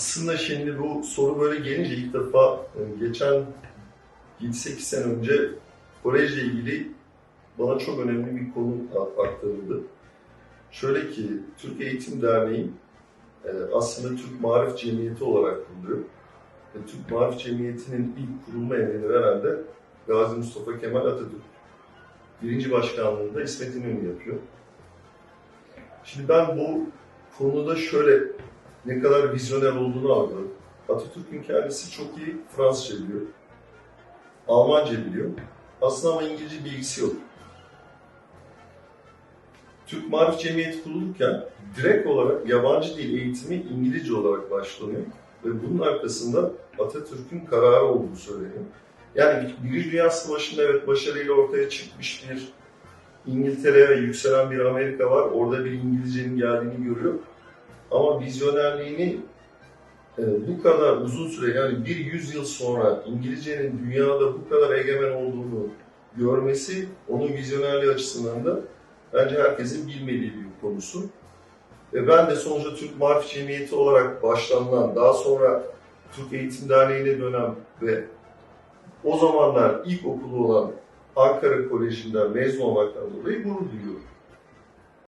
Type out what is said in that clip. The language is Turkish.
Aslında şimdi bu soru böyle gelince ilk defa e, geçen 7-8 sene önce kolejle ilgili bana çok önemli bir konu aktarıldı. Şöyle ki Türk Eğitim Derneği e, aslında Türk Marif Cemiyeti olarak kuruluyor. Ve Türk Marif Cemiyeti'nin ilk kurulma emrini veren de Gazi Mustafa Kemal Atatürk. Birinci başkanlığında İsmet İnönü yapıyor. Şimdi ben bu konuda şöyle ne kadar vizyoner olduğunu algıladım. Atatürk'ün kendisi çok iyi Fransızca biliyor. Almanca biliyor. Aslında ama İngilizce bilgisi yok. Türk Marif Cemiyeti kurulurken direkt olarak yabancı dil eğitimi İngilizce olarak başlanıyor. Ve bunun arkasında Atatürk'ün kararı olduğu söyleniyor. Yani Birinci Dünya Savaşı'nda evet başarıyla ortaya çıkmış bir İngiltere ve yükselen bir Amerika var. Orada bir İngilizcenin geldiğini görüyor. Ama vizyonerliğini e, bu kadar uzun süre yani bir yüzyıl sonra İngilizcenin dünyada bu kadar egemen olduğunu görmesi onun vizyonerliği açısından da bence herkesin bilmediği bir konusu. Ve ben de sonuçta Türk Marif Cemiyeti olarak başlanılan, daha sonra Türk Eğitim Derneği'ne dönen ve o zamanlar ilk okulu olan Ankara Koleji'nden mezun olmaktan dolayı gurur duyuyorum.